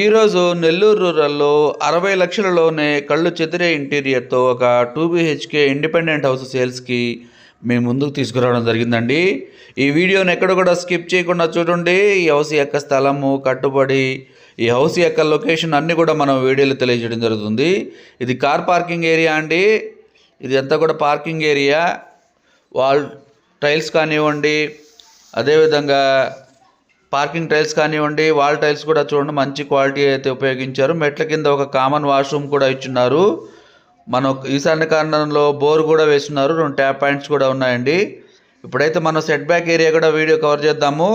ఈరోజు నెల్లూరు రూరల్లో అరవై లక్షలలోనే కళ్ళు చెదిరే ఇంటీరియర్తో ఒక టూ బీహెచ్కే ఇండిపెండెంట్ హౌస్ సేల్స్కి మేము ముందుకు తీసుకురావడం జరిగిందండి. ఈ వీడియోని ఎక్కడ కూడా స్కిప్ చేయకుండా చూడండి. ఈ హౌస్ యొక్క స్థలము కట్టుబడి ఈ హౌస్ యొక్క లొకేషన్ అన్నీ కూడా మనం వీడియోలో తెలియజేయడం జరుగుతుంది. ఇది కార్ పార్కింగ్ ఏరియా అండి. ఇది అంతా కూడా పార్కింగ్ ఏరియా. వాల్ టైల్స్ కానివ్వండి అదేవిధంగా పార్కింగ్ టైల్స్ కానివ్వండి వాల్ టైల్స్ కూడా చూడండి మంచి క్వాలిటీ అయితే ఉపయోగించారు. మెట్ల కింద ఒక కామన్ వాష్రూమ్ కూడా ఇచ్చున్నారు. మన ఈశాన్య కారణంలో బోర్ కూడా వేస్తున్నారు. రెండు ట్యాప్ పాయింట్స్ కూడా ఉన్నాయండి. ఇప్పుడైతే మనం సెట్ బ్యాక్ ఏరియా కూడా వీడియో కవర్ చేద్దాము.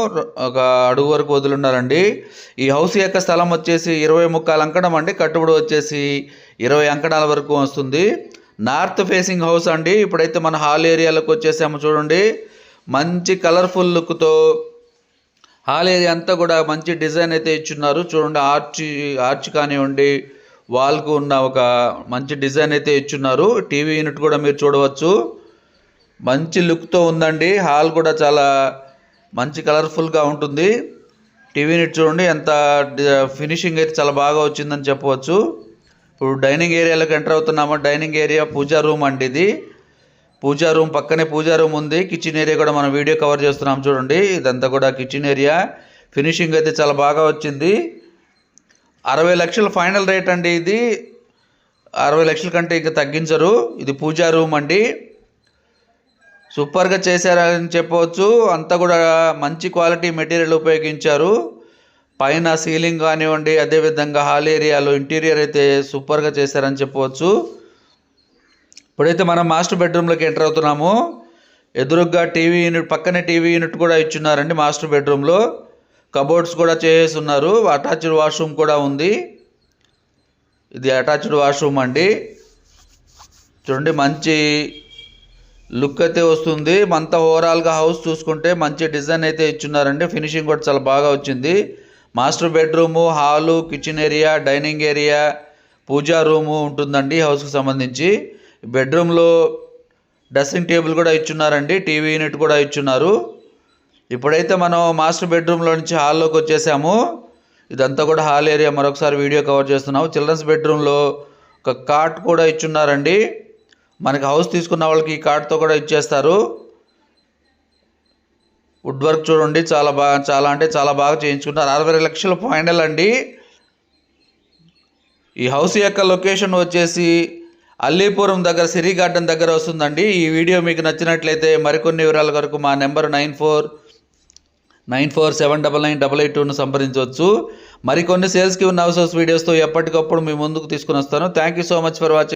ఒక అడుగు వరకు వదులున్నారండి. ఈ హౌస్ యొక్క స్థలం వచ్చేసి ఇరవై ముక్కాలు అంకణం అండి. కట్టుబడి వచ్చేసి ఇరవై అంకణాల వరకు వస్తుంది. నార్త్ ఫేసింగ్ హౌస్ అండి. ఇప్పుడైతే మన హాల్ ఏరియాలకు వచ్చేసాము చూడండి. మంచి కలర్ఫుల్ లుక్తో హాల్ ఏరియా అంతా కూడా మంచి డిజైన్ అయితే ఇచ్చున్నారు. చూడండి ఆర్చ్ ఆర్చ్ కానివ్వండి వాల్కు ఉన్న ఒక మంచి డిజైన్ అయితే ఇచ్చున్నారు. టీవీ యూనిట్ కూడా మీరు చూడవచ్చు. మంచి లుక్తో ఉందండి. హాల్ కూడా చాలా మంచి కలర్ఫుల్గా ఉంటుంది. టీవీ యూనిట్ చూడండి ఎంత ఫినిషింగ్ అయితే చాలా బాగా వచ్చిందని చెప్పవచ్చు. ఇప్పుడు డైనింగ్ ఏరియాలోకి ఎంటర్ అవుతున్నాము. డైనింగ్ ఏరియా పూజా రూమ్ అండి ఇది. పూజా రూమ్ పక్కనే పూజా రూమ్ ఉంది. కిచెన్ ఏరియా కూడా మనం వీడియో కవర్ చేస్తున్నాం. చూడండి ఇదంతా కూడా కిచెన్ ఏరియా. ఫినిషింగ్ అయితే చాలా బాగా వచ్చింది. అరవై లక్షల ఫైనల్ రేట్ అండి ఇది. అరవై లక్షల కంటే ఇంకా తగ్గించరు. ఇది పూజా రూమ్ అండి. సూపర్గా చేశారని చెప్పవచ్చు. అంతా కూడా మంచి క్వాలిటీ మెటీరియల్ ఉపయోగించారు. పైన సీలింగ్ కానివ్వండి అదేవిధంగా హాల్ ఏరియాలో ఇంటీరియర్ అయితే సూపర్గా చేశారని చెప్పవచ్చు. ఇప్పుడైతే మనం మాస్టర్ బెడ్రూమ్లోకి ఎంటర్ అవుతున్నాము ఎదురుగ్గా టీవీ యూనిట్ పక్కనే టీవీ యూనిట్ కూడా ఇచ్చున్నారండి మాస్టర్ బెడ్రూమ్లో. కబోర్డ్స్ కూడా చేసేసున్నారు అటాచ్డ్ వాష్రూమ్ కూడా ఉంది. ఇది అటాచ్డ్ వాష్రూమ్ అండి. చూడండి మంచి లుక్ అయితే వస్తుంది. మంత ఓవరాల్గా హౌస్ చూసుకుంటే మంచి డిజైన్ అయితే ఇచ్చున్నారండి. ఫినిషింగ్ కూడా చాలా బాగా వచ్చింది. Master bedroom hall kitchen area dining area puja room ఉంటుందండి హౌస్కి సంబంధించి. బెడ్రూమ్లో డ్రెస్సింగ్ టేబుల్ కూడా ఇచ్చున్నారండి టీవీ యూనిట్ కూడా ఇచ్చున్నారు. ఇప్పుడైతే మనం మాస్టర్ బెడ్రూమ్లో నుంచి హాల్లోకి వచ్చేసాము. ఇదంతా కూడా హాల్ ఏరియా మరొకసారి వీడియో కవర్ చేస్తున్నాము. చిల్డ్రన్స్ బెడ్రూమ్లో ఒక కాట్ కూడా ఇచ్చున్నారండి. మనకి హౌస్ తీసుకున్న వాళ్ళకి ఈ కార్డ్తో కూడా ఇచ్చేస్తారు. వుడ్ వర్క్ చూడండి చాలా బాగా చాలా అంటే చాలా బాగా చేయించుకున్నారు. అరవై లక్షల ఫైనల్ అండి. ఈ హౌస్ యొక్క లొకేషన్ వచ్చేసి అల్లీపురం దగ్గర సిరి గార్డెన్ దగ్గర వస్తుందండి. ఈ వీడియో మీకు నచ్చినట్లయితే మరికొన్ని వివరాల వరకు మా number nine four nine four seven double nine double eight టూను సంప్రదించవచ్చు. మరికొన్ని సేల్స్కి ఉన్న అవసరం వీడియోస్తో ఎప్పటికప్పుడు మీ ముందుకు తీసుకుని వస్తాను. Thank you so much for watching